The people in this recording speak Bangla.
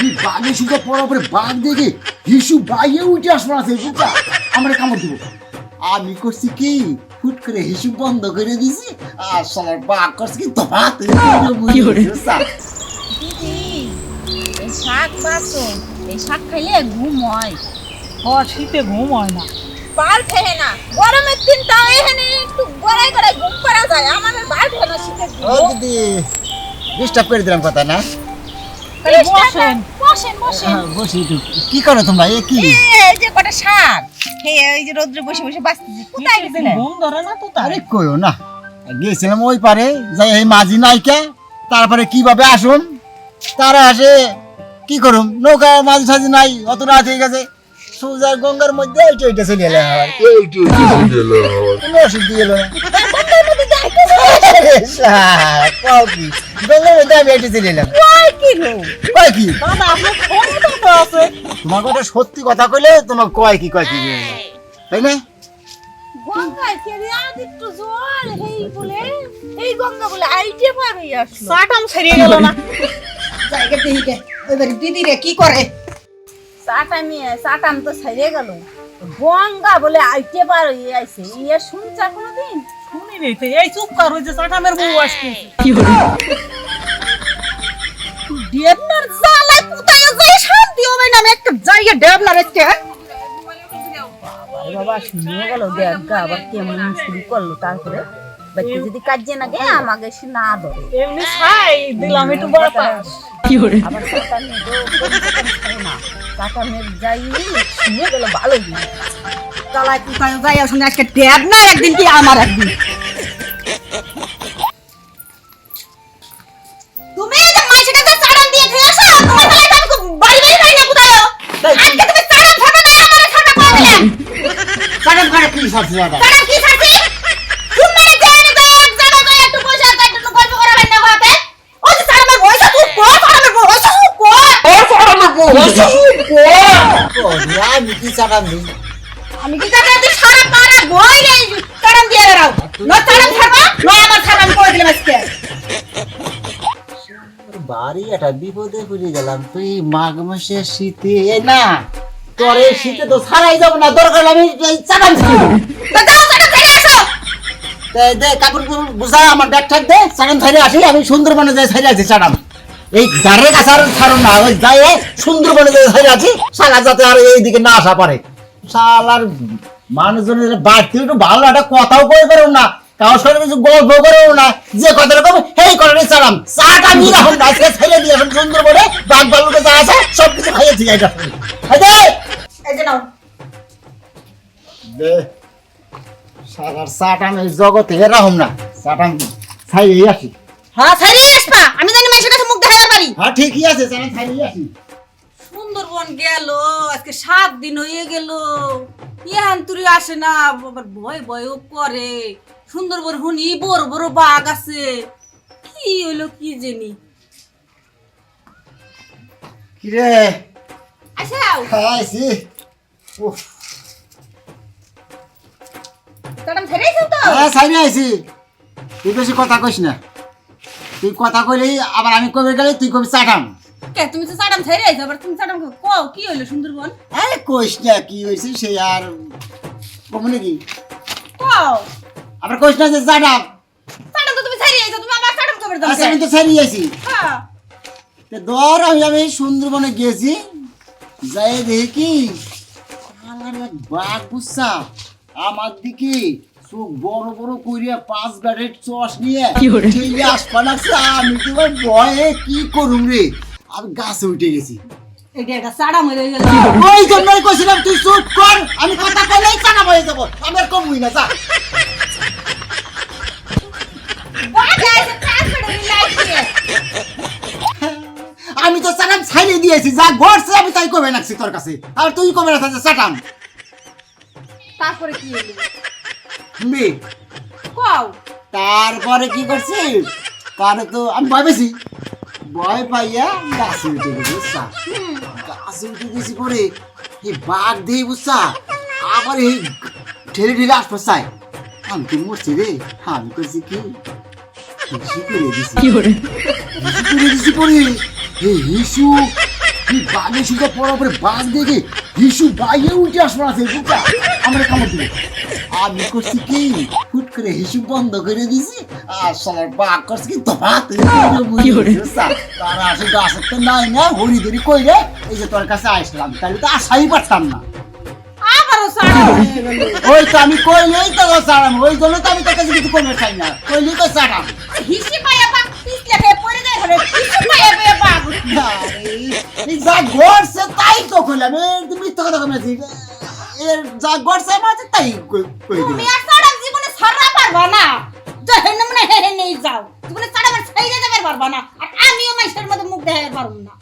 এই বাঘে সুতো পড়ার পরে বাঘ দেখে হিসু বাইয়ে উঠে আসবার আছে বুঝা আমরা কামড় দিব। আমি করছি কি? হুট করে হিসু বন্ধ করে দিছি আর সালার বাঘ করছে কি দিদি শাক বাসো এই শাক খাইলে ঘুম হয়। হওয়ার শীতে ঘুম হয় না। পার ফেহে না গরমের দিন তাও এখানে একটু গড়াই গড়াই ঘুম করা যায় আমাদের বার ফেহে না দিন ও দিদি ডিস্টার্ব করে দিলাম কথা না? বসেন। বসেন বসেন। হ্যাঁ, বসি কি করো তোমরা? এ কি? এই যে কটা শাক। হে এই যে রোদ্রে বসে বসে বাঁচতেছি। কোথায় গেছিলেন ঘুম ধরে না তো আরে কইও না। গিয়েছিলাম ওই পারে যাই এই মাঝি নাইকা তারপরে কীভাবে আসুন তারা আসে কি করুম? নৌকা মাঝি সাঝি নাই অত রাত হয়ে গেছে। সোজা গঙ্গার মধ্যে এইটা এইটা চলে এলাম। আবার কোনো অসুবিধা গেল না। কও কি? গঙ্গার মধ্যে আমি এইটা চলে কয় কি গো? কয় কি? দাদা আপনার ক্ষমতা তো আছে। ওটা সত্যি কথা কইলে তোমার কয় কি কয় কি? তাই না? গঙ্গায় কেড়ে জল এই বলে এই গঙ্গা বলে আইটে পার হয়ে আসলো। চাটাম ছাড়িয়ে গেল না। জায়গা দিকে এবার দিদি রে কি করে? চাটাম চাটাম তো ছাইরে গেল। গঙ্গা বলে আইটে পার হয়ে আইছে। ইয়ে শুনছা কোনোদিন শুনি রে তো এই চুপ কর ওই যে চাটামের বউ আসছে। ডেবনার জালায় কোথায়? যায় শান্তি হবে না আমি একটা জায়গা ডেবনার একটা বাবা শুনে গেল দেখ আবার কেমন শুরু করল তারপরে। বাচ্চা যদি কাজে না গে আমাকে সে না ধরে। এমনি ছাই দিলাম একটু বাতাস আবার টাকা না টাকা যাই শুনে গেল ভালো দিন তালায় কোথায় যাই শুনে আজকে ট্যাব না একদিন কি আমার একদিন? তুমি যে মাইসের কাছে চাড়ান দিয়ে খেয়ে আসো? তোমার তালায় আমি বাড়ি বাড়ি পাই না কোথায় আজকে তুমি চাড়ান ফাটা না আমার ফাটা করে দিলেন কারণ কারণ কি সাথে দাদা চাড়ান কি তো না কো আমি কি চাটাম দিই? আমি কি কাছে তুই সারা পাড়া বই নেই। চাড়ান দিয়ে বেড়াও। নয় চাড়ান আমার করে দিলাম আজকে বাড়ি একটা বিপদে পড়ে গেলাম তুই মাঘ মাসের শীতে এ না তোর এই শীতে তো ছাড়াই যাব না দরকার আমি দে কাপড় বুঝা আমার ব্যাগ দে ছাড়ে আসি আমি সুন্দরবনে যাই ছাড়ে আছি এই ধারের কাছে আর ছাড়ো না ওই যাই সুন্দরবনে যাই ছাড়ে আছি যাতে আর এইদিকে না আসা পারে। শালার মানুষজনের বাড়তি একটু ভালো একটা কথাও কই পারো না সঙ্গে কিছু গল্প করো না। যে কথাটা কবে? সেই কথাটাই চালাম চাটা নিয়ে রাখুন না আজকে ছেড়ে দিয়ে এখন সুন্দরবনে বাঘ বালুকে যা আছে সব কিছু খাইয়েছি এটা এই এই যে নাও। দে। শালার চাটাম এই জগতে এরকম না। চাটাম ছাইয়ে আসি। হ্যাঁ আসবা। আমি জানি মাইসের কাছে মুখ দেখাতে পারি। হ্যাঁ ঠিকই আছে চাটাম ছাইয়ে আসি। সুন্দরবন গেল আজকে সাত দিন হয়ে গেল। ইহান তুরি আসে না আবার ভয় ভয়ও করে। সুন্দরবন হুনি বড় বড় বাঘ আছে। কি হইল কি জানি। কিরে? আসাও। খাইছি। উফ। চাড়ান ছেড়েছো তো? হ্যাঁ ছাইরে আইছি। তুই বেশি কথা কইস না। তুই কথা কইলেই আবার আমি কবে গেলে তুই কবি চাটাম। কে তুমি তো চাটাম ছেড়ে আইছো আবার তুমি চাটাম কও কি হইল সুন্দরবন আরে কইস না কি হয়েছে সে আর কম নাকি? কও। আবার কইস না যে চাটাম চাটাম তো তুমি ছেড়ে আইছো তুমি আবার চাটাম কবে দাও। আচ্ছা আমি তো ছাড়িয়ে আইছি। হ্যাঁ। তে ধর আমি আমি সুন্দরবনে গেছি যাই দেখি। কি শালার এক বাঘ বুঝছা আমার দিকে চোখ বড় বড় করিয়া পাঁচ গাড়ির চশ নিয়ে ঠেলে আসপা লাগছে আমি তো ভয়ে কি করুম রে? আমি গাছে উঠে গেছি। হয়ে ওই জন্যই কইছিলাম তুই চুপ কর। আমি কথা কইলেই চানা হয়ে যাব। আমি আর কমুই না যা। দিয়েছি যা ঘটছে আমি তাই কবে নাকছি তোর কাছে। আর তুই কবে রাখা চাটাম তারপরে কি হইল? বে কও। তারপরে কি করছি? তারে তো আমি ভয় পেয়েছি। ভয় পাইয়া গাছে উঠে গেছি বুঝছা? গাছে উঠে গেছি পরে এই বাঘ দিয়ে বুঝছা? আবার এই ঠেলে ঠেলে আসব চাই। আমি তো মরছি রে? আমি করছি কি? হিসু করে দিছি। করে দিছি পরে এই হিসু এই বাঘে শুধু পড়ার পরে বাঘ দেখে হিসু বাইরে উঠে আসবার আছে বুঝা আমরা কামড় দিবে? আমি করছি কি? হুট করে হিসু বন্ধ করে দিছি আর সবার বাঘ করছে কি দফা তারা আসে গাছের তো নাই না হরি ধরি কইরে এই যে তোর কাছে আসলাম তাহলে তো আসাই পারতাম না। ওই তো আমি কইলেই তো চাড়াম ওই জন্য তো আমি তোর কাছে কিছু কমে খাই না। কইলেই তো চাড়াম হিসি পায়া বাঘ পিছলে খেয়ে পড়ে যায় ঘরে কিছু পায়া পায়া বাঘ এই যা ঘরছে তাই তো কইলাম এর তুমি তো কথা কমেছি এর যা ঘরছে মাঝে তাই কই- কই তুমি আর সারা জীবনে সারা পারবা না। যেহেন মানে হে নেই যাও। তুমি সারা বার ছাইরে যাবে পারবা না আর আমিও মাইশের মধ্যে মুখ দেখাতে পারব না।